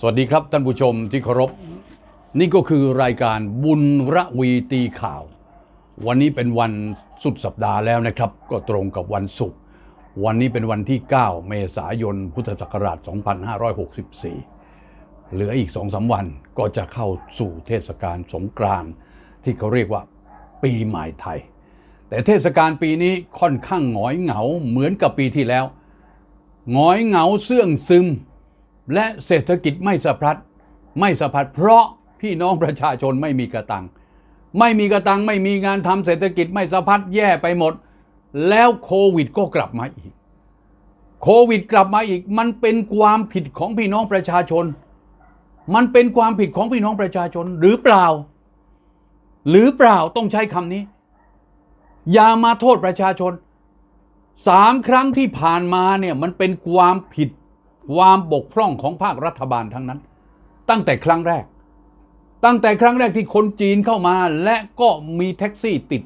สวัสดีครับท่านผู้ชมที่เคารพ นี่ก็คือรายการบุญระวีตีข่าว วันนี้เป็นวันสุดสัปดาห์แล้วนะครับ ก็ตรงกับวันศุกร์วันนี้เป็นวันที่ 9 เมษายน พุทธศักราช 2564 เหลืออีกสองสาวันก็จะเข้าสู่เทศกาลสงกรานต์ที่เขาเรียกว่าปีใหม่ไทย แต่เทศกาลปีนี้ค่อนข้างหงอยเหงาเหมือนกับปีที่แล้วหงอยเหงาเสื่องซึม และเศรษฐกิจไม่สะพัดไม่สะพัดเพราะพี่น้องประชาชนไม่มีกระตัง ไม่มีกระตังไม่มีงานทำเศรษฐกิจไม่สะพัดแย่ไปหมด แล้วโควิดก็กลับมาอีก โควิดกลับมาอีก มันเป็นความผิดของพี่น้องประชาชน มันเป็นความผิดของพี่น้องประชาชนหรือเปล่า หรือเปล่าต้องใช้คำนี้ อย่ามาโทษประชาชนสามครั้งที่ผ่านมาเนี่ยมันเป็นความผิด ความบกพร่องของภาครัฐบาลทั้งนั้น ตั้งแต่ครั้งแรก ตั้งแต่ครั้งแรกที่คนจีนเข้ามา และก็มีแท็กซี่ติด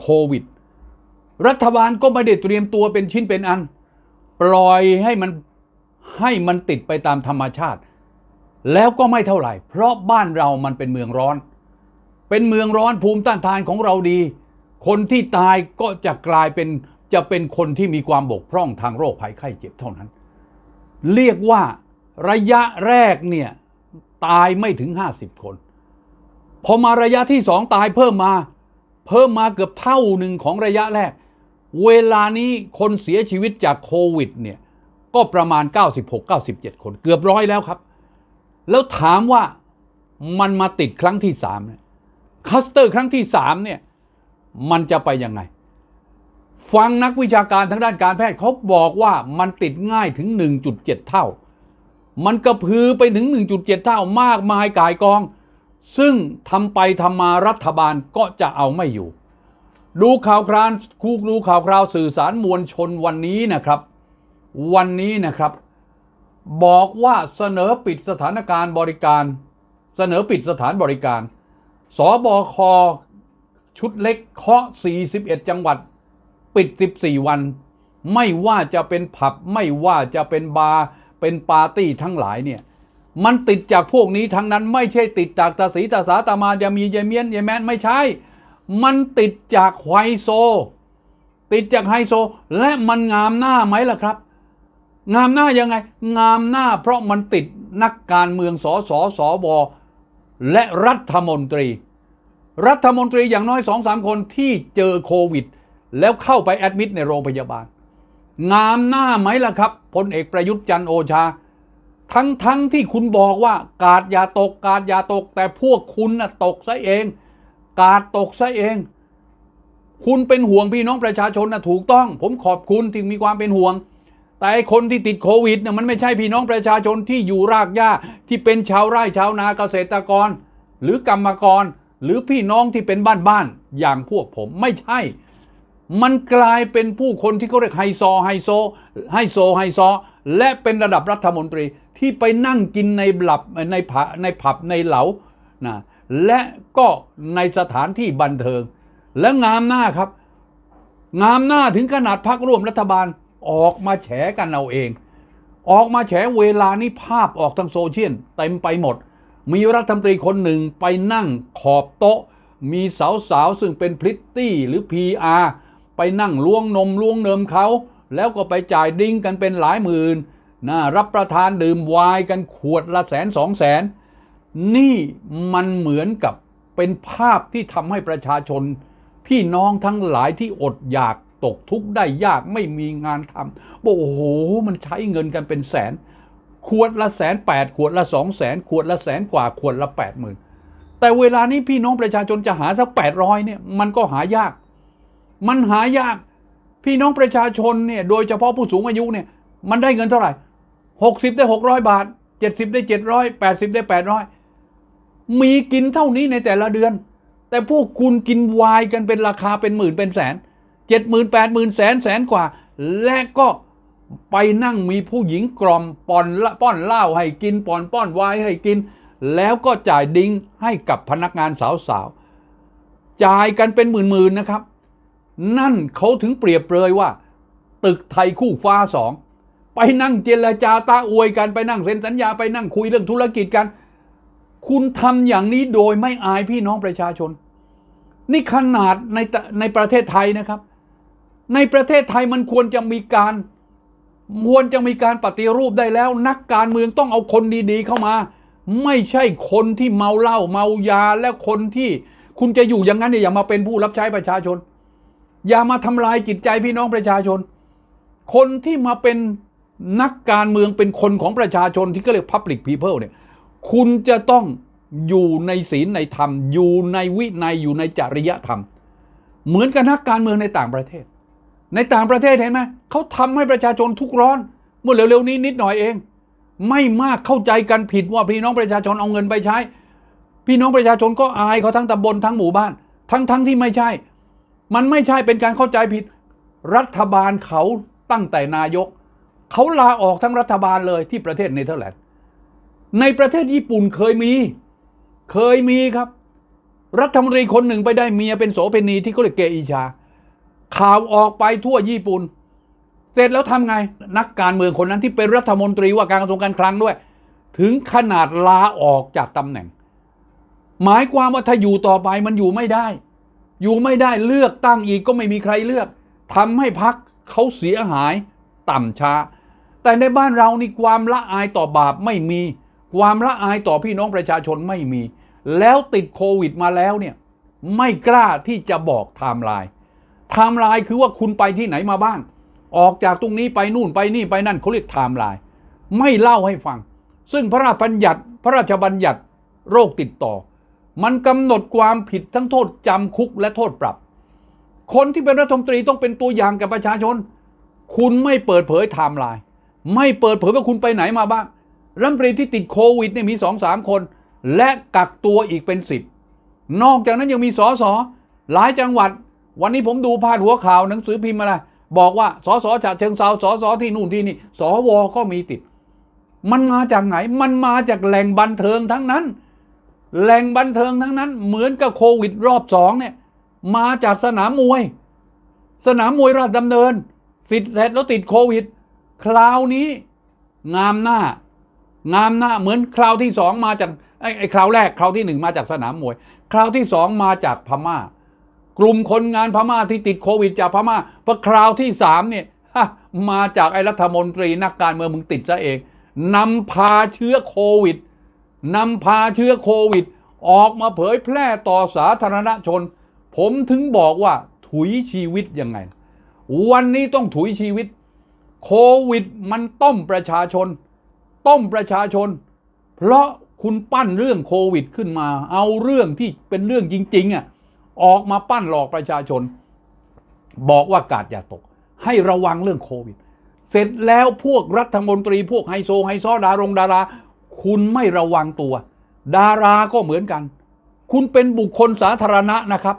โควิด รัฐบาลก็ไม่ได้เตรียมตัวเป็นชิ้นเป็นอัน ปล่อยให้มันให้มันติดไปตามธรรมชาติ แล้วก็ไม่เท่าไหร่ เพราะบ้านเรามันเป็นเมืองร้อน เป็นเมืองร้อนภูมิต้านทานของเราดี คนที่ตายก็จะกลายเป็นจะเป็นคนที่มีความบกพร่องทางโรคภัยไข้เจ็บเท่านั้น เรียกว่าระยะแรกเนี่ยตายไม่ถึง 50 คน พอมาระยะที่สองตายเพิ่มมา เพิ่มมาเกือบเท่าหนึ่งของระยะแรก เวลานี้คนเสียชีวิตจากโควิดเนี่ยก็ประมาณ 96-97 คนเกือบร้อยแล้วครับ แล้วถามว่ามันมาติดครั้งที่สามเนี่ยคัสเตอร์ครั้งที่สามเนี่ยมันจะไปยังไง ฟังนักวิชาการทางด้านการแพทย์เขาบอกว่ามันติดง่ายถึง 1.7 เท่า มันกระพือไปถึง 1.7 เท่ามากมายกายกอง ซึ่งทำไปทำมารัฐบาลก็จะเอาไม่อยู่ ดูข่าวคราวคูดูข่าวคราวสื่อสารมวลชนวันนี้นะครับ วันนี้นะครับ บอกว่าเสนอปิดสถานการณ์บริการ เสนอปิดสถานบริการ สบคชุดเล็กเคาะ 41 จังหวัด ปิด 14 วัน ไม่ว่าจะเป็นผับไม่ว่าจะเป็นบาร์เป็นปาร์ตี้ทั้งหลายเนี่ยมันติดจากพวกนี้ทั้งนั้นไม่ใช่ติดจากตาสีตาสาตามายามียายเมียนยายแมนไม่ใช่ มันติดจากไฮโซ ติดจากไฮโซ และมันงามหน้าไหมล่ะครับ งามหน้ายังไง งามหน้าเพราะมันติดนักการเมืองสสสวและรัฐมนตรี รัฐมนตรีอย่างน้อยสองสามคนที่เจอโควิด แล้วเข้าไปแอดมิดในโรงพยาบาล งามหน้าไหมล่ะครับพลเอกประยุทธ์จันโอชา ทั้งทั้งที่คุณบอกว่ากาดอย่าตกกาดอย่าตก แต่พวกคุณน่ะตกซะเอง กาดตกซะเอง คุณเป็นห่วงพี่น้องประชาชนนะถูกต้อง ผมขอบคุณที่มีความเป็นห่วงแต่คนที่ติดโควิดเนี่ยมันไม่ใช่พี่น้องประชาชนที่อยู่รากหญ้าที่เป็นชาวไร่ชาวนาเกษตรกร หรือกรรมกร หรือพี่น้องที่เป็นบ้านๆอย่างพวกผมไม่ใช่ มันกลายเป็นผู้คนที่เขาเรียกไฮโซไฮโซไฮโซไฮโซและเป็นระดับรัฐมนตรีที่ไปนั่งกินในหลับในผับในผับในเหลานะและก็ในสถานที่บันเทิง และงามหน้าครับ งามหน้าถึงขนาดพักร่วมรัฐบาลออกมาแฉกันเอาเอง ออกมาแฉเวลานี้ภาพออกทางโซเชียลเต็มไปหมด มีรัฐมนตรีคนหนึ่งไปนั่งขอบโต๊ะ มีสาวๆซึ่งเป็นพริตตี้หรือ PR ไปนั่งล้วงนมล้วงเนิมเขา แล้วก็ไปจ่ายดิ้งกันเป็นหลายหมื่นนะรับประทานดื่มไวน์กันขวดละแสนสองแสน นี่มันเหมือนกับเป็นภาพที่ทำให้ประชาชน พี่น้องทั้งหลายที่อดอยากตกทุกข์ได้ยากไม่มีงานทำบอกโอ้โห มันใช้เงินกันเป็นแสน ขวดละแสนแปดขวดละสองแสนขวดละแสนกว่าขวดละแปดหมื่นแต่เวลานี้พี่น้องประชาชนจะหาสักแปดร้อยเนี่ยมันก็หายาก มันหายาก พี่น้องประชาชนเนี่ยโดยเฉพาะผู้สูงอายุเนี่ยมันได้เงินเท่าไหร่หกสิบได้หกร้อยบาทเจ็ดสิบได้เจ็ดร้อยแปดสิบได้แปดร้อยมีกินเท่านี้ในแต่ละเดือน แต่พวกคุณกินวายกันเป็นราคาเป็นหมื่นเป็นแสนเจ็ดหมื่นแปดหมื่นแสนแสนกว่า และก็ไปนั่งมีผู้หญิงกล่อมป้อนละป้อนเหล้าให้กินป้อนป้อนวน์ให้กิน แล้วก็จ่ายดิ้งให้กับพนักงานสาวๆจ่ายกันเป็นหมื่นๆนะครับ นั่นเขาถึงเปรียบเปรยว่า ตึกไทยคู่ฟ้าสองไปนั่งเจรจาตาอวยกันไปนั่งเซ็นสัญญาไปนั่งคุยเรื่องธุรกิจกัน คุณทำอย่างนี้โดยไม่อายพี่น้องประชาชน นี่ขนาดในในประเทศไทยนะครับ ในประเทศไทยมันควรจะมีการควรจะมีการปฏิรูปได้แล้ว นักการเมืองต้องเอาคนดีๆเข้ามา ไม่ใช่คนที่เมาเหล้าเมายาและคนที่คุณจะอยู่อย่างนั้นเนี่ยอย่ามาเป็นผู้รับใช้ประชาชน อย่ามาทำลายจิตใจพี่น้องประชาชน คนที่มาเป็นนักการเมืองเป็นคนของประชาชนที่ก็เรียก Public People เนี่ย คุณจะต้องอยู่ในศีลในธรรม อยู่ในวินัยอยู่ในจริยธรรม เหมือนกับนักการเมืองในต่างประเทศ ในต่างประเทศเห็นไหมเขาทำให้ประชาชนทุกข์ร้อน เมื่อเร็วๆนี้นิดหน่อยเอง ไม่มากเข้าใจกันผิดว่าพี่น้องประชาชนเอาเงินไปใช้ พี่น้องประชาชนก็อายเขาทั้งตำบลทั้งหมู่บ้าน ทั้งทั้งที่ไม่ใช่ มันไม่ใช่เป็นการเข้าใจผิด รัฐบาลเขาตั้งแต่นายก เขาลาออกทั้งรัฐบาลเลยที่ประเทศเนเธอร์แลนด์ในประเทศญี่ปุ่นเคยมี เคยมีครับ รัฐมนตรีคนหนึ่งไปได้เมียเป็นโสเภณีที่เขาเรียกเกอิชา ข่าวออกไปทั่วญี่ปุ่น เสร็จแล้วทำไง นักการเมืองคนนั้นที่เป็นรัฐมนตรีว่าการกระทรวงการคลังด้วย ถึงขนาดลาออกจากตำแหน่ง หมายความว่าถ้าอยู่ต่อไปมันอยู่ไม่ได้ อยู่ไม่ได้เลือกตั้งอีกก็ไม่มีใครเลือกทำให้พักเขาเสียหายต่ำช้า แต่ในบ้านเรานี่ความละอายต่อบาปไม่มี ความละอายต่อพี่น้องประชาชนไม่มี แล้วติดโควิดมาแล้วเนี่ยไม่กล้าที่จะบอกไทม์ไลน์ไทม์ไลน์คือว่าคุณไปที่ไหนมาบ้าง ออกจากตรงนี้ไปนู่นไปนี่ไปนั่นเขาเรียกไทม์ไลน์ไม่เล่าให้ฟัง ซึ่งพระราชบัญญัติพระราชบัญญัติโรคติดต่อ มันกำหนดความผิดทั้งโทษจำคุกและโทษปรับ คนที่เป็นรัฐมนตรีต้องเป็นตัวอย่างกับประชาชน คุณไม่เปิดเผยไทม์ไลน์ไม่เปิดเผยว่าคุณไปไหนมาบ้างรัฐมนตรีที่ติดโควิดเนี่ยมีสองสามคน และกักตัวอีกเป็นสิบนอกจากนั้นยังมีสอสอหลายจังหวัด วันนี้ผมดูพาดหัวข่าวหนังสือพิมพ์อะไรบอกว่าสอสอฉะเชิงเซาสอสอที่นู่นที่นี่สวก็มีติด มันมาจากไหน มันมาจากแหล่งบันเทิงทั้งนั้น แหล่งบันเทิงทั้งนั้น เหมือนกับโควิดรอบสองเนี่ย มาจากสนามมวย สนามมวยราชดำเนิน สิทธิ์เสร็จแล้วติดโควิด คราวนี้ งามหน้า งามหน้าเหมือนคราวที่สองมาจากไอ้ไอ้คราวแรกคราวที่หนึ่งมาจากสนามมวย คราวที่สองมาจากพม่า กลุ่มคนงานพม่าที่ติดโควิดจากพม่าพอคราวที่สามเนี่ยมาจากไอ้รัฐมนตรีนักการเมืองมึงติดซะเองนำพาเชื้อโควิด นำพาเชื้อโควิด ออกมาเผยแพร่ต่อสาธารณชน ผมถึงบอกว่าถุยชีวิตยังไง วันนี้ต้องถุยชีวิต โควิดมันต้มประชาชน ต้มประชาชน เพราะคุณปั้นเรื่องโควิดขึ้นมา เอาเรื่องที่เป็นเรื่องจริงๆอะออกมาปั้นหลอกประชาชน บอกว่ากาดอย่าตก ให้ระวังเรื่องโควิด เสร็จแล้วพวกรัฐมนตรีพวกไฮโซไฮซอดารงดารา คุณไม่ระวังตัว ดาราก็เหมือนกัน คุณเป็นบุคคลสาธารณะนะครับ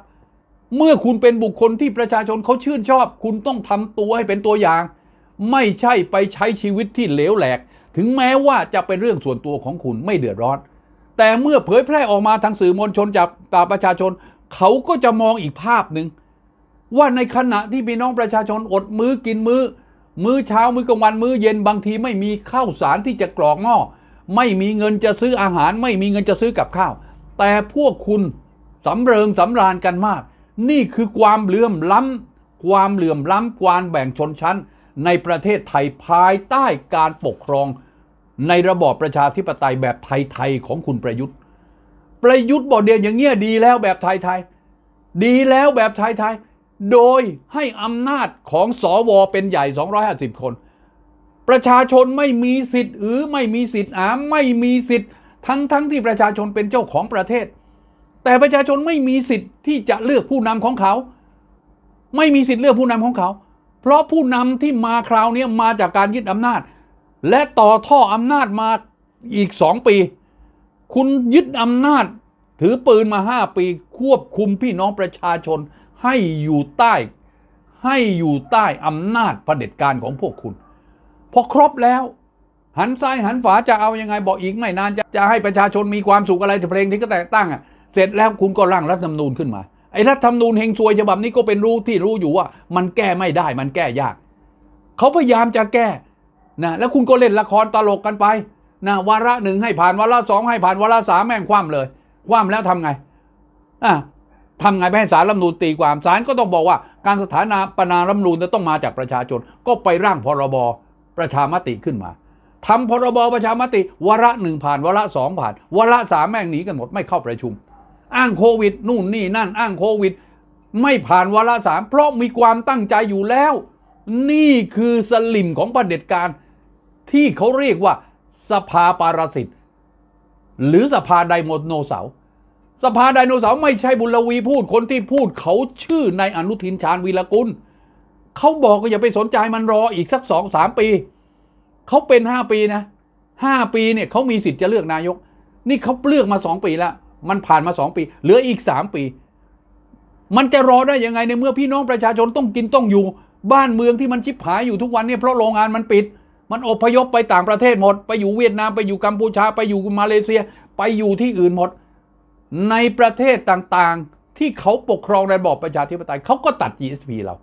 เมื่อคุณเป็นบุคคลที่ประชาชนเขาชื่นชอบ คุณต้องทำตัวให้เป็นตัวอย่าง ไม่ใช่ไปใช้ชีวิตที่เหลวแหลก ถึงแม้ว่าจะเป็นเรื่องส่วนตัวของคุณไม่เดือดร้อน แต่เมื่อเผยแพร่ออกมาทางสื่อมวลชนจากตาประชาชน เขาก็จะมองอีกภาพหนึ่งว่าในขณะที่พี่น้องประชาชนอดมื้อกินมื้อ มื้อเช้ามื้อกลางวันมื้อเย็นบางทีไม่มีข้าวสารที่จะกรอกหม้อ ไม่มีเงินจะซื้ออาหาร ไม่มีเงินจะซื้อกับข้าว แต่พวกคุณสำเริงสำราญกันมาก นี่คือความเหลื่อมล้ำความเหลื่อมล้ำความแบ่งชนชั้น ในประเทศไทยภายใต้การปกครอง ในระบอบประชาธิปไตยแบบไทยๆของคุณประยุทธ์ ประยุทธ์บอกเดียวอย่างเงี้ยดีแล้วแบบไทยๆดีแล้วแบบไทยๆโดยให้อำนาจของสอวอเป็นใหญ่ 250 คน ประชาชนไม่มีสิทธิ์หรือไม่มีสิทธิ์อาไม่มีสิทธิ์ ทั้งทั้งที่ประชาชนเป็นเจ้าของประเทศ แต่ประชาชนไม่มีสิทธิ์ที่จะเลือกผู้นำของเขา ไม่มีสิทธิ์เลือกผู้นำของเขา เพราะผู้นำที่มาคราวนี้มาจากการยึดอำนาจ และต่อท่ออำนาจมาอีกสองปี คุณยึดอำนาจ ถือปืนมาห้าปี ควบคุมพี่น้องประชาชนให้อยู่ใต้ ให้อยู่ใต้อำนาจเผด็จการของพวกคุณ พอครบแล้ว หันซ้ายหันฝาจะเอายังไงบอกอีกไม่นานจะจะให้ประชาชนมีความสุขอะไรเพลงที่ก็แต่งตั้งอะเสร็จแล้วคุณก็ร่างรัฐธรรมนูญขึ้นมาไอ้รัฐธรรมนูญเฮงซวยฉบับนี้ก็เป็นรู้ที่รู้อยู่ว่า มันแก้ไม่ได้มันแก้ยากเขาพยายามจะแก้นะแล้วคุณก็เล่นละครตลกกันไปนะวาระหนึ่งให้ผ่านวาระสองให้ผ่านวาระสามแม่งคว่ำเลยคว่ำแล้วทำไงอะทำไงไปให้สารรัฐธรรมนูญตีความศาลก็ต้องบอกว่า การสถานาปนารัฐธรรมนูญจะต้องมาจากประชาชน ก็ไปร่างพรบ ประชามติขึ้นมาทำพรบประชามติวาระหนึ่งผ่านวาระสองผ่านวาระสามแม่งหนีกันหมดไม่เข้าประชุม อ้างโควิด นู่นนี่นั่น อ้างโควิด ไม่ผ่านวาระสามเพราะมีความตั้งใจอยู่แล้ว นี่คือสลิมของประเด็จการที่เขาเรียกว่าสภาปารสิตหรือสภาไดโนเสาร์สภาไดโนเสาร์ไม่ใช่บุญลวีพูดคนที่พูดเขาชื่อนายอนุทินชาญวีรกุล เขาบอกก็อย่าไปสนใจมันรออีกสักสองสามปี เขาเป็นห้าปีนะห้าปีเนี่ยเขามีสิทธิ์จะเลือกนายก นี่เขาเลือกมาสองปีแล้ว มันผ่านมาสองปี เหลืออีกสามปี มันจะรอได้ยังไงในเมื่อพี่น้องประชาชนต้องกินต้องอยู่ บ้านเมืองที่มันชิบหายอยู่ทุกวันเนี่ยเพราะโรงงานมันปิด มันอพยพไปต่างประเทศหมด ไปอยู่เวียดนามไปอยู่กัมพูชาไปอยู่มาเลเซีย ไปอยู่ที่อื่นหมด ในประเทศต่างๆที่เขาปกครองในระบอบประชาธิปไตยเขาก็ตัด GSP เรา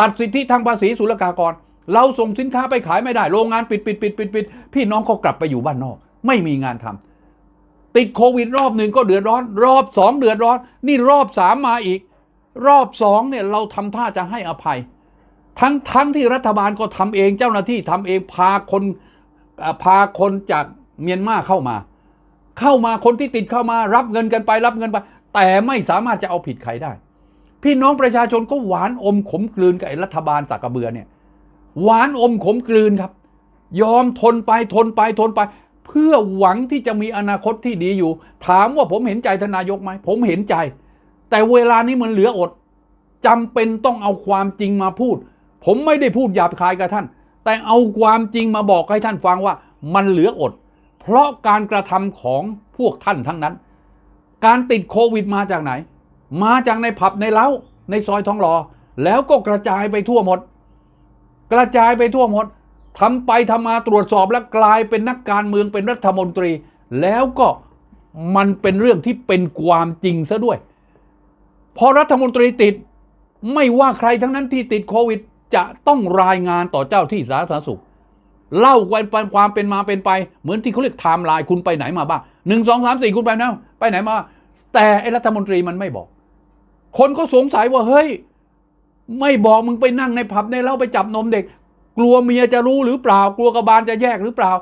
ตัดสิทธิทางภาษีศุลกากร เราส่งสินค้าไปขายไม่ได้ โรงงานปิดปิดปิดปิดปิดพี่น้องก็กลับไปอยู่บ้านนอก ไม่มีงานทำติดโควิดรอบหนึ่งก็เดือดร้อน รอบสองเดือดร้อน นี่รอบสามมาอีก รอบสองเนี่ยเราทำท่าจะให้อภัย ทั้งทั้งที่รัฐบาลก็ทำเองเจ้าหน้าที่ทำเองพาคนพาคนจากเมียนมาเข้ามา เข้ามาคนที่ติดเข้ามารับเงินกันไปรับเงินไป แต่ไม่สามารถจะเอาผิดใครได้ พี่น้องประชาชนก็หวานอมขมกลืนกับไอ้รัฐบาลสักกระเบือเนี่ย หวานอมขมกลืนครับ ยอมทนไปทนไปทนไป เพื่อหวังที่จะมีอนาคตที่ดีอยู่ ถามว่าผมเห็นใจทนนายกไหมผมเห็นใจ แต่เวลานี้มันเหลืออดจำเป็นต้องเอาความจริงมาพูด ผมไม่ได้พูดหยาบคายกับท่าน แต่เอาความจริงมาบอกให้ท่านฟังว่ามันเหลืออด เพราะการกระทำของพวกท่านทั้งนั้น การติดโควิดมาจากไหน มาจากในผับในเล้าในซอยทองหล่อแล้วก็กระจายไปทั่วหมด กระจายไปทั่วหมดทำไปทำมาตรวจสอบแล้วกลายเป็นนักการเมืองเป็นรัฐมนตรี แล้วก็มันเป็นเรื่องที่เป็นความจริงซะด้วย พอรัฐมนตรีติดไม่ว่าใครทั้งนั้นที่ติดโควิด จะต้องรายงานต่อเจ้าที่สาธารณสุข เล่าความความเป็นมาเป็นไป เหมือนที่เขาเรียกไทม์ไลน์คุณไปไหนมาบ้างหนึ่งสองสามสี่คุณไปไหนไปไหนมา แต่ไอ้รัฐมนตรีมันไม่บอก คนก็สงสัยว่าเฮ้ย ไม่บอกมึงไปนั่งในผับในเล้าไปจับนมเด็ก กลัวเมียจะรู้หรือเปล่า กลัวกบาลจะแยกหรือเปล่า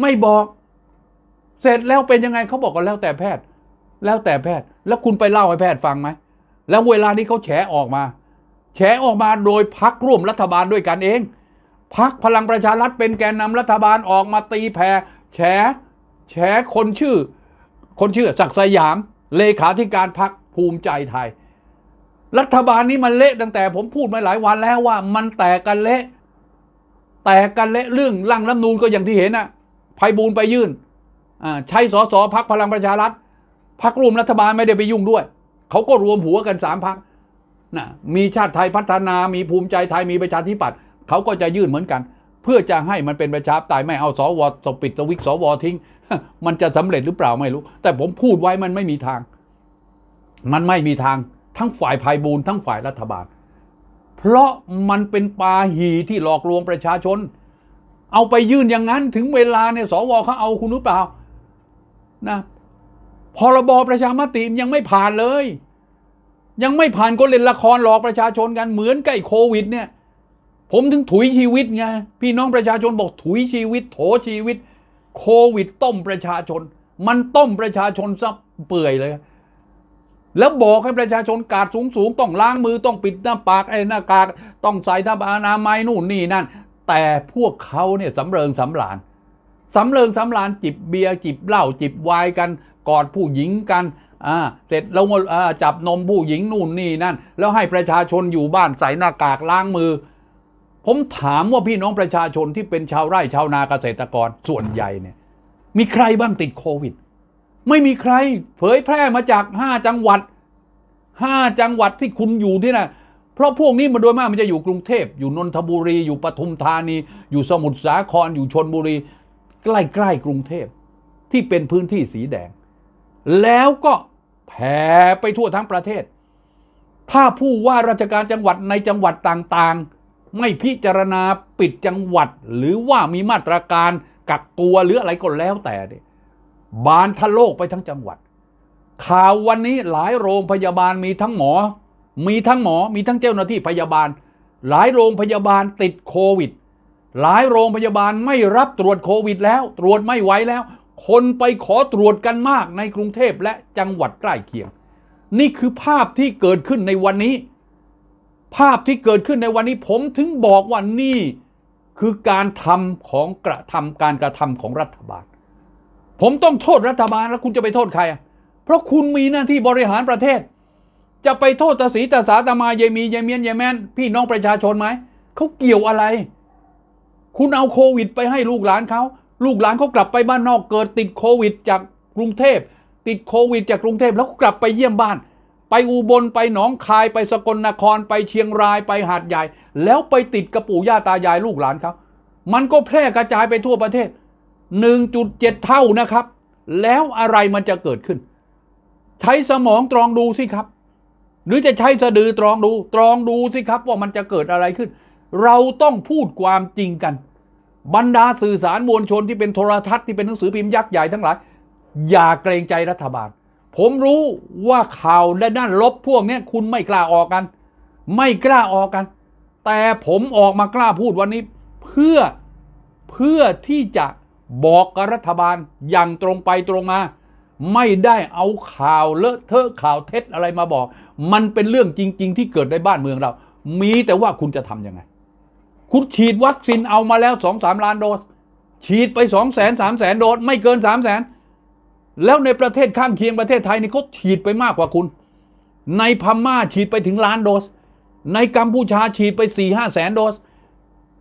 ไม่บอก เสร็จแล้วเป็นยังไงเขาบอกกันแล้วแต่แพทย์ แล้วแต่แพทย์ แล้วคุณไปเล่าให้แพทย์ฟังไหมแล้วเวลานี้เขาแฉออกมา แฉออกมาโดยพักร่วมรัฐบาลด้วยกันเองพักพลังประชารัฐเป็นแกนนำรัฐบาลออกมาตีแผ่แฉแฉคนชื่อ คนชื่อศักสยาม เลขาธิการพัก ภูมิใจไทย รัฐบาลนี้มันเละตั้งแต่ผมพูดมาหลายวันแล้วว่า มันแตกกันเละ แตกกันเละเรื่องร่างรัฐนูนก็อย่างที่เห็นน่ะไพบูลไปยื่นอ่าใช้สสพักพลังประชารัฐพักร่วมรัฐบาลไม่ได้ไปยุ่งด้วย เขาก็รวมหัวกันสามพักนะมีชาติไทยพัฒนา มีภูมิใจไทย มีประชาธิปัตย์เขาก็จะยื่นเหมือนกัน เพื่อจะให้มันเป็นประชาธิปไตยไม่เอาสวสปิดสวิกสวทิ้ง มันจะสำเร็จหรือเปล่าไม่รู้ แต่ผมพูดไว้มันไม่มีทาง มันไม่มีทางทั้งฝ่ายภายบูลทั้งฝ่ายรัฐบาล เพราะมันเป็นปาหีที่หลอกลวงประชาชน เอาไปยื่นอย่างนั้นถึงเวลาเนี่ยสวเขาเอาคุณหรือเปล่านะพรบประชามติมันยังไม่ผ่านเลย ยังไม่ผ่านก็เล่นละครหลอกประชาชนกันเหมือนใกับไอ้โควิด เนี่ย ผมถึงถุยชีวิตไงพี่น้องประชาชนบอกถุยชีวิต โถชีวิต โควิดต้มประชาชน มันต้มประชาชนซะเปื่อยเลย แล้วบอกให้ประชาชนกาดสูงสูงๆ ต้องล้างมือต้องปิดหน้าปากไอ้หน้ากากต้องใส่ท่าอนามัยนู่นนี่นั่น แต่พวกเขาเนี่ยสำเริงสำราญสำเริงสำราญจิบเบียร์จิบเหล้าจิบไวน์กัน กอดผู้หญิงกันอ่าเสร็จแล้วอ่าจับนมผู้หญิงนู่นนี่นั่น แล้วให้ประชาชนอยู่บ้านใส่หน้ากากล้างมือ ผมถามว่าพี่น้องประชาชนที่เป็นชาวไร่ชาวนาเกษตรกรส่วนใหญ่เนี่ย มีใครบ้างติดโควิด ไม่มีใคร เผยแพร่มาจากห้าจังหวัดห้าจังหวัดที่คุณอยู่ที่นั่นเพราะพวกนี้มันโดยมากมันจะอยู่กรุงเทพอยู่นนทบุรี อยู่ปทุมธานี อยู่สมุทรสาครอยู่ชนบุรี ใกล้ๆกรุงเทพที่เป็นพื้นที่สีแดง แล้วก็แผ่ไปทั่วทั้งประเทศ ถ้าผู้ว่าราชการจังหวัดในจังหวัดต่างๆ ไม่พิจารณาปิดจังหวัด หรือว่ามีมาตรการกักตัวหรืออะไรก็แล้วแต่เนี่ย บานทะโลกไปทั้งจังหวัด ข่าววันนี้หลายโรงพยาบาลมีทั้งหมอ มีทั้งหมอ มีทั้งเจ้าหน้าที่พยาบาล หลายโรงพยาบาลติดโควิด หลายโรงพยาบาลไม่รับตรวจโควิดแล้ว ตรวจไม่ไหวแล้ว คนไปขอตรวจกันมากในกรุงเทพและจังหวัดใกล้เคียง นี่คือภาพที่เกิดขึ้นในวันนี้ ภาพที่เกิดขึ้นในวันนี้ผมถึงบอกว่านี่คือการทำของกระทำการกระทำของรัฐบาล ผมต้องโทษรัฐบาลแล้วคุณจะไปโทษใครอะเพราะคุณมีหน้าที่บริหารประเทศ จะไปโทษตาสีตาสาตามาเยมีเยเมียนเยแมนพี่น้องประชาชนไหมเขาเกี่ยวอะไร คุณเอาโควิดไปให้ลูกหลานเขาลูกหลานเขากลับไปบ้านนอกเกิดติดโควิดจากกรุงเทพ ติดโควิดจากกรุงเทพแล้วก็กลับไปเยี่ยมบ้าน ไปอุบลไปหนองคายไปสกลนครไปเชียงรายไปหาดใหญ่ แล้วไปติดกระปู่ย่าตายายลูกหลานเขามันก็แพร่กระจายไปทั่วประเทศ 1.7 เท่านะครับ แล้วอะไรมันจะเกิดขึ้น ใช้สมองตรองดูสิครับ หรือจะใช้สะดือตรองดู ตรองดูสิครับว่ามันจะเกิดอะไรขึ้น เราต้องพูดความจริงกัน บรรดาสื่อสารมวลชนที่เป็นโทรทัศน์ที่เป็นหนังสือพิมพ์ยักษ์ใหญ่ทั้งหลาย อย่าเกรงใจรัฐบาล ผมรู้ว่าข่าวด้านด้านลบพวกนี้คุณไม่กล้าออกกัน ไม่กล้าออกกัน แต่ผมออกมากล้าพูดวันนี้ เพื่อเพื่อที่จะ บอกกับรัฐบาลอย่างตรงไปตรงมา ไม่ได้เอาข่าวเลอะเทอะข่าวเท็จอะไรมาบอก มันเป็นเรื่องจริง ๆ ที่เกิดในบ้านเมืองเรา มีแต่ว่าคุณจะทำยังไง คุณฉีดวัคซีนเอามาแล้วสองสามล้านโดส ฉีดไปสองแสนสามแสนโดส ไม่เกินสามแสนแล้วในประเทศข้างเคียงประเทศไทยนี่เขาฉีดไปมากกว่าคุณ ในพม่าฉีดไปถึงล้านโดส ในกัมพูชาฉีดไปสี่ห้าแสนโดส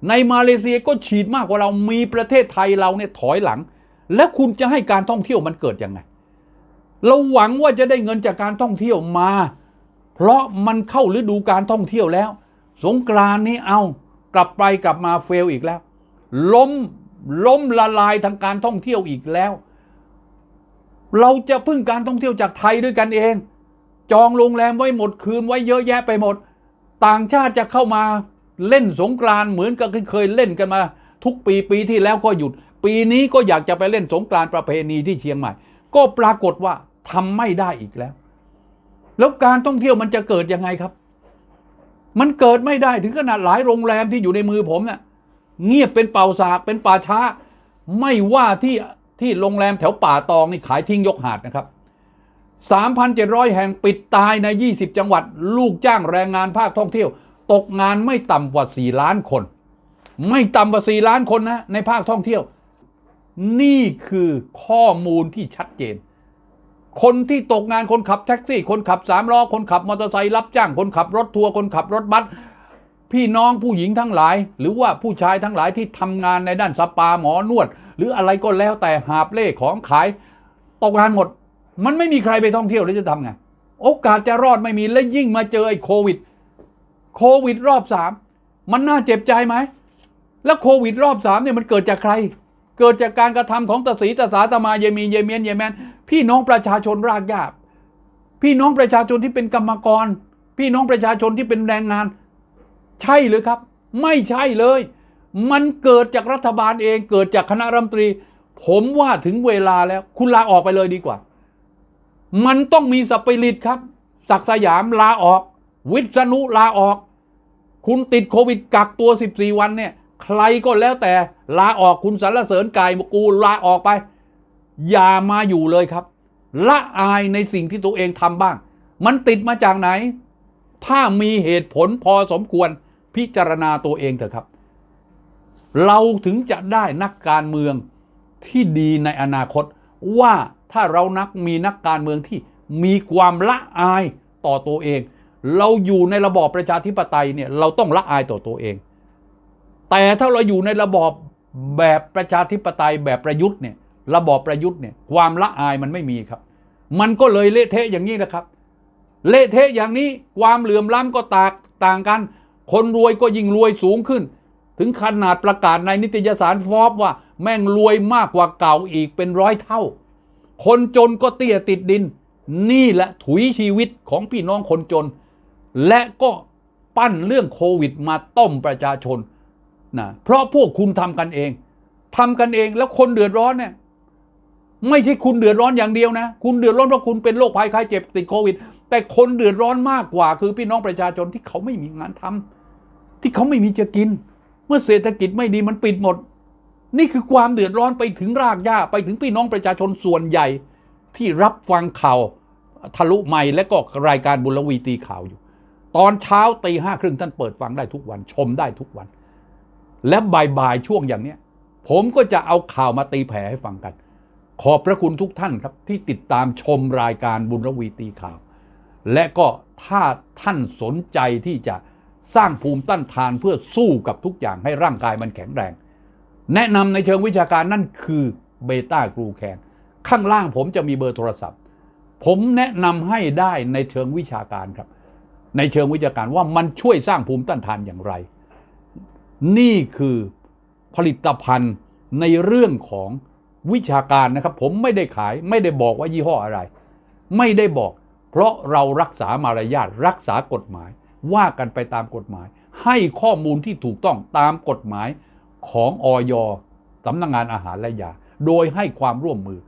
ในมาเลเซียก็ฉีดมากกว่าเรามีประเทศไทยเราเนี่ยถอยหลัง แล้วคุณจะให้การท่องเที่ยวมันเกิดยังไง เราหวังว่าจะได้เงินจากการท่องเที่ยวมา เพราะมันเข้าฤดูการท่องเที่ยวแล้ว สงกรานนี้เอากลับไปกลับมาเฟลอีกแล้ว ล้มล้มละลายทางการท่องเที่ยวอีกแล้ว เราจะพึ่งการท่องเที่ยวจากไทยด้วยกันเอง จองโรงแรมไว้หมดคืนไว้เยอะแยะไปหมด ต่างชาติจะเข้ามา เล่นสงกรานเหมือนกับเคยเล่นกันมา ทุกปีปีที่แล้วก็หยุด ปีนี้ก็อยากจะไปเล่นสงกรานประเพณีที่เชียงใหม่ ก็ปรากฏว่าทำไม่ได้อีกแล้ว แล้วการท่องเที่ยวมันจะเกิดยังไงครับ มันเกิดไม่ได้ถึงขนาดหลายโรงแรมที่อยู่ในมือผมเนะ่ยเงียบเป็นเป่าสากเป็นป่าช้า ไม่ว่าที่ที่โรงแรมแถวป่าตองนี่ขายทิ้งยกหาดนะครับ 3,700 แห่งปิดตายใน 20 จังหวัด ลูกจ้างแรงงานภาคท่องเที่ยว ตกงานไม่ต่ำกว่า 4 ล้านคน ไม่ต่ำกว่า 4 ล้านคนนะในภาคท่องเที่ยว นี่คือข้อมูลที่ชัดเจน คนที่ตกงานคนขับแท็กซี่ คนขับสามล้อ คนขับมอเตอร์ไซค์รับจ้าง คนขับรถทัวร์ คนขับรถบัส พี่น้องผู้หญิงทั้งหลาย หรือว่าผู้ชายทั้งหลายที่ทำงานในด้านสปาหมอนวด หรืออะไรก็แล้วแต่หาบเล่ของขายตกงานหมด มันไม่มีใครไปท่องเที่ยวแล้วจะทำไง โอกาสจะรอดไม่มีและยิ่งมาเจอไอ้โควิด โควิดรอบสามมันน่าเจ็บใจไหม แล้วโควิดรอบสามเนี่ยมันเกิดจากใคร เกิดจากการกระทำของตสีตสาตมาเยมีเยเมียนเยแมนพี่น้องประชาชนรากหญ้าพี่น้องประชาชนที่เป็นกรรมกร พี่น้องประชาชนที่เป็นแรงงาน ใช่หรือครับ ไม่ใช่เลย มันเกิดจากรัฐบาลเอง เกิดจากคณะรัฐมนตรี ผมว่าถึงเวลาแล้ว คุณลาออกไปเลยดีกว่า มันต้องมีสปิริตครับ ศักสยามลาออก วิษณุลาออก คุณติดโควิดกักตัว 14 วันเนี่ย ใครก็แล้วแต่ลาออกคุณสรรเสริญกายกูลาออกไป อย่ามาอยู่เลยครับ ละอายในสิ่งที่ตัวเองทำบ้าง มันติดมาจากไหน ถ้ามีเหตุผลพอสมควรพิจารณาตัวเองเถอะครับ เราถึงจะได้นักการเมืองที่ดีในอนาคต ว่าถ้าเรานักมีนักการเมืองที่มีความละอายต่อตัวเอง เราอยู่ในระบอบประชาธิปไตยเนี่ยเราต้องละอายต่อตัวเอง แต่ถ้าเราอยู่ในระบอบแบบประชาธิปไตยแบบประยุทธ์เนี่ยระบอบประยุทธ์เนี่ยความละอายมันไม่มีครับ มันก็เลยเละเทะอย่างนี้นะครับ เละเทะอย่างนี้ความเหลื่อมล้ำก็ตากต่างกัน คนรวยก็ยิ่งรวยสูงขึ้น ถึงขนาดประกาศในนิตยสารฟอบว่า แม่งรวยมากกว่าเก่าอีกเป็นร้อยเท่า คนจนก็เตี้ยติดดิน นี่แหละถุยชีวิตของพี่น้องคนจน และก็ปั้นเรื่องโควิดมาต้มประชาชนนะเพราะพวกคุณทำกันเองทำกันเองแล้วคนเดือดร้อนเนี่ยไม่ใช่คุณเดือดร้อนอย่างเดียวนะ คุณเดือดร้อนเพราะคุณเป็นโรคภัยไข้เจ็บติดโควิด แต่คนเดือดร้อนมากกว่า คือพี่น้องประชาชนที่เขาไม่มีงานทำที่เขาไม่มีจะกิน เมื่อเศรษฐกิจไม่ดีมันปิดหมด นี่คือความเดือดร้อนไปถึงรากหญ้าไปถึงพี่น้องประชาชนส่วนใหญ่ที่รับฟังข่าวทะลุใหม่และก็รายการบุรวีตีข่าวอยู่ ตอนเช้าตีห้าครึ่งท่านเปิดฟังได้ทุกวัน ชมได้ทุกวัน และบ่ายๆช่วงอย่างเนี้ย ผมก็จะเอาข่าวมาตีแผ่ให้ฟังกัน ขอบพระคุณทุกท่านครับ ที่ติดตามชมรายการบุญรวีตีข่าว และก็ถ้าท่านสนใจที่จะสร้างภูมิต้านทานเพื่อสู้กับทุกอย่างให้ร่างกายมันแข็งแรง แนะนำในเชิงวิชาการนั่นคือเบต้ากรูแคนข้างล่างผมจะมีเบอร์โทรศัพท์ ผมแนะนำให้ได้ในเชิงวิชาการครับ ในเชิงวิชาการว่ามันช่วยสร้างภูมิต้านทานอย่างไร นี่คือผลิตภัณฑ์ในเรื่องของวิชาการนะครับ ผมไม่ได้ขายไม่ได้บอกว่ายี่ห้ออะไร ไม่ได้บอก เพราะเรารักษามารยาทรักษากฎหมาย ว่ากันไปตามกฎหมาย ให้ข้อมูลที่ถูกต้องตามกฎหมายของออยสำนักงงานอาหารและยา โดยให้ความร่วมมือ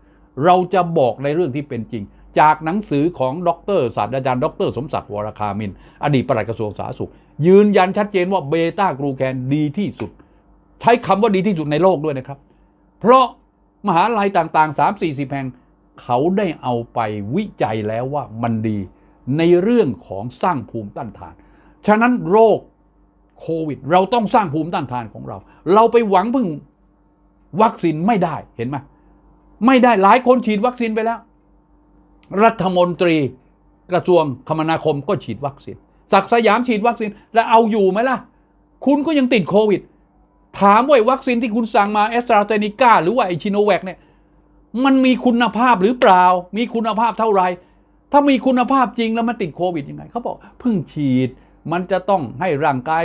เราจะบอกในเรื่องที่เป็นจริง จากหนังสือของดรศาสตราจารย์ดรสมศักดิ์วรคามิน อดีตปลัดกระทรวงสาธารณสุข ยืนยันชัดเจนว่าเบต้ากรูแคนดีที่สุด ใช้คำว่าดีที่สุดในโลกด้วยนะครับ เพราะมหาลัยต่างๆ 3 4 0แห่งเขาได้เอาไปวิจัยแล้วว่ามันดีในเรื่องของสร้างภูมิต้านทาน ฉะนั้นโรคโควิด เราต้องสร้างภูมิต้านทานของเรา เราไปหวังพึ่งวัคซีนไม่ได้เห็นไหมไม่ได้หลายคนฉีดวัคซีนไปแล้ว รัฐมนตรีกระทรวงคมนาคมก็ฉีดวัคซีนศักสยามฉีดวัคซีนแล้วเอาอยู่ไหมล่ะ คุณก็ยังติดโควิด ถามว่าไอ้วัคซีนที่คุณสั่งมาแอสตราเซเนกาหรือว่าไอชิโนแวคเนี่ยมันมีคุณภาพหรือเปล่า มีคุณภาพเท่าไหร่ถ้ามีคุณภาพจริงแล้วมันติดโควิดยังไงเขาบอกเพิ่งฉีดมันจะต้องให้ร่างกาย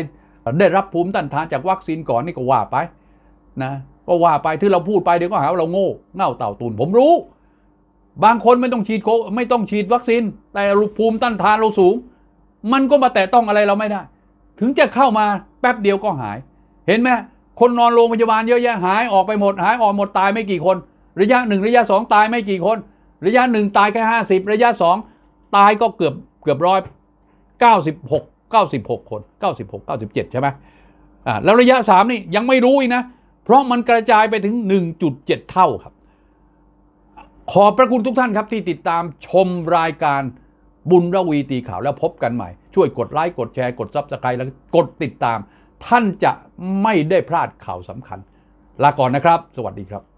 ได้รับภูมิต้านทานจากวัคซีนก่อนนี่ก็ว่าไปนะก็ว่าไปที่เราพูดไปเดี๋ยวก็หาว่าเราโง่เง่าเต่าตุนผมรู้ บางคนไม่ต้องฉีดโคไม่ต้องฉีดวัคซีน แต่ภูมิต้านทานเราสูง มันก็มาแตะต้องอะไรเราไม่ได้ ถึงจะเข้ามาแป๊บเดียวก็หาย เห็นไหมคนนอนโรงพยาบาลเยอะแยะหายออกไปหมดหายออกหมดตายไม่กี่คน ระยะหนึ่งระยะสองตายไม่กี่คน ระยะหนึ่งตายแค่ห้าสิบระยะสองตายก็เกือบเกือบร้อยเก้าสิบหกเก้าสิบหกคนเก้าสิบหกเก้าสิบเจ็ดใช่ไหมอ่าแล้วระยะสามนี่ยังไม่รู้อีกนะ เพราะมันกระจายไปถึงหนึ่งจุดเจ็ดเท่าครับ ขอบพระคุณทุกท่านครับที่ติดตามชมรายการบุญระวีตีข่าวแล้วพบกันใหม่ ช่วยกดไลค์กดแชร์กดซับสไครต์แล้วกดติดตาม ท่านจะไม่ได้พลาดข่าวสำคัญ ลาก่อนนะครับ สวัสดีครับ